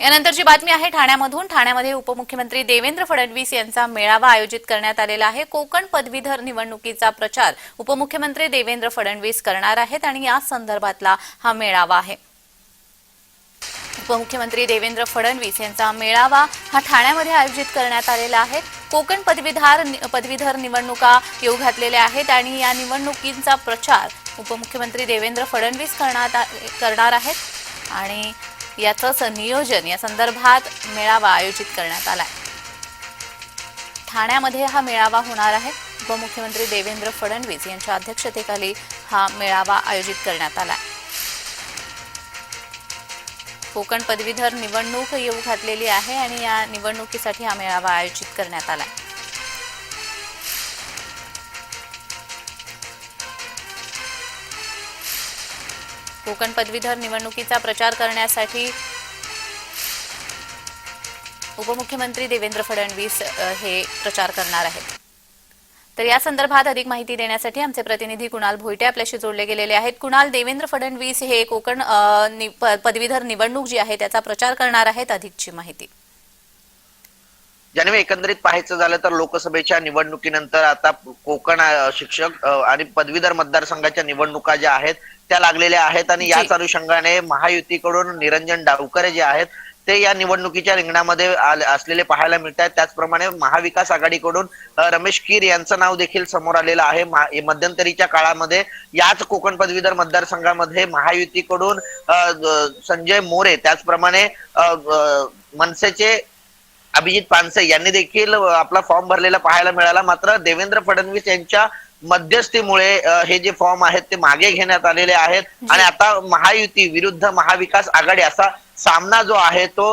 यानंतरची बातमी आहे ठाण्यामधून. ठाण्यामध्ये उपमुख्यमंत्री देवेंद्र फडणवीस यांचा मेळावा आयोजित करण्यात आलेला आहे. कोकण पदवीधर निवडणुकीचा प्रचार उपमुख्यमंत्री देवेंद्र फडणवीस करणार आहेत आणि या संदर्भातला हा मेळावा आहे. उपमुख्यमंत्री देवेंद्र फडणवीस यांचा मेळावा हा ठाण्यामध्ये आयोजित करण्यात आलेला आहे. कोकण पदवीधार पदवीधर निवडणुका येऊ घातलेल्या आहेत आणि या निवडणुकींचा प्रचार उपमुख्यमंत्री देवेंद्र फडणवीस करणार आहेत. आणि याचंच नियोजन या संदर्भात मेळावा आयोजित करण्यात आलाय. ठाण्यामध्ये हा मेळावा होणार आहे. उपमुख्यमंत्री देवेंद्र फडणवीस यांच्या अध्यक्षतेखाली हा मेळावा आयोजित करण्यात आलाय. कोकण पदवीधर निवडणूक येऊ घातलेली आहे आणि या निवडणुकीसाठी हा मेळावा आयोजित करण्यात आलाय. कोकण पदवीधर निवडणुकीचा प्रचार करण्यासाठी उपमुख्यमंत्री देवेंद्र फडणवीस हे प्रचार करणार आहेत. तर या संदर्भात अधिक माहिती देण्यासाठी आमचे प्रतिनिधी कुणाल भोयटे आपल्याशी जोडले गेलेले आहेत. कुणाल देवेंद्र फडणवीस हे कोकण नि- प- पदवीधर निवडणूक जी आहे त्याचा प्रचार करणार आहेत अधिकची माहिती. ज्याने एकंदरीत पाहायचं झालं तर लोकसभेच्या निवडणुकीनंतर आता कोकण शिक्षक आणि पदवीधर मतदारसंघाच्या निवडणुका ज्या आहेत त्या लागलेल्या आहेत. आणि याच. अनुषंगाने महायुतीकडून निरंजन डावकरे जे आहेत ते या निवडणुकीच्या रिंगणामध्ये आले- असलेले पाहायला मिळत आहेत त्याचप्रमाणे महाविकास आघाडीकडून रमेश कीर यांचं नाव देखील समोर आलेलं आहे. महा- मध्यंतरीच्या काळामध्ये याच कोकण पदवीधर मतदारसंघामध्ये महायुतीकडून संजय मोरे त्याचप्रमाणे मनसेचे अभिजित पानसे यांनी देखील आपला फॉर्म भरलेला पाहायला मिळाला. मात्र देवेंद्र फडणवीस यांच्या मध्यस्थीमुळे हे जे फॉर्म आहेत ते मागे घेण्यात आलेले आहेत. आणि आता महायुती विरुद्ध महाविकास आघाडी असा सामना जो आहे तो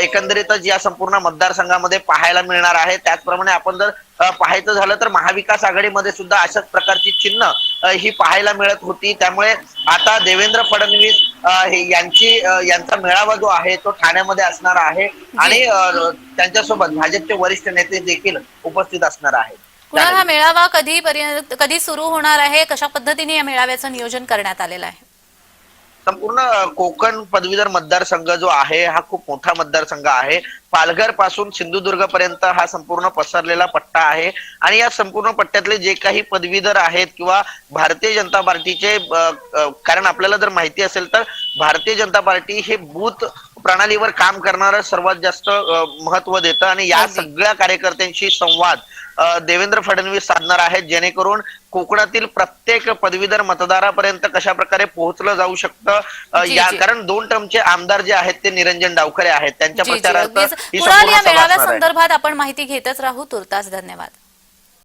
एकंदरीतच या संपूर्ण मतदारसंघामध्ये पाहायला मिळणार आहे. त्याचप्रमाणे आपण जर पाहायचं झालं तर महाविकास आघाडीमध्ये सुद्धा अशाच प्रकारची चिन्ह ही पाहायला मिळत होती. त्यामुळे आता देवेंद्र फडणवीस हे यांची यांचा मेळावा जो आहे तो ठाण्यामध्ये असणार आहे. आणि त्यांच्यासोबत भाजपचे वरिष्ठ नेते देखील उपस्थित असणार आहेत. कुणाल हा मेळावा कधी पर्यंत कधी सुरू होणार आहे? कशा पद्धतीने या मेळाव्याचं नियोजन करण्यात आलेलं आहे? संपूर्ण कोकण पदवीधर मतदारसंघ जो आहे हा खूप मोठा मतदारसंघ आहे. पालघरपासून सिंधुदुर्ग पर्यंत हा संपूर्ण पसरलेला पट्टा आहे. आणि या संपूर्ण पट्ट्यातले जे काही पदवीधर आहेत किंवा भारतीय जनता पार्टीचे कारण आपल्याला जर माहिती असेल तर भारतीय जनता पार्टी हे बूथ प्रणालीवर काम करणारं सर्वात जास्त महत्त्व देतं. आणि या. सगळ्या कार्यकर्त्यांशी संवाद देवेंद्र फडणवीस साधणार आहेत जेणेकरून कोकणातील प्रत्येक पदवीधर मतदारापर्यंत कशा प्रकारे पोहोचलं जाऊ शकतं? या. कारण दोन टर्मचे आमदार जे आहेत ते निरंजन डावखरे आहेत. त्यांच्या आहे. संदर्भात आपण माहिती घेतच राहू. तुर्तास धन्यवाद.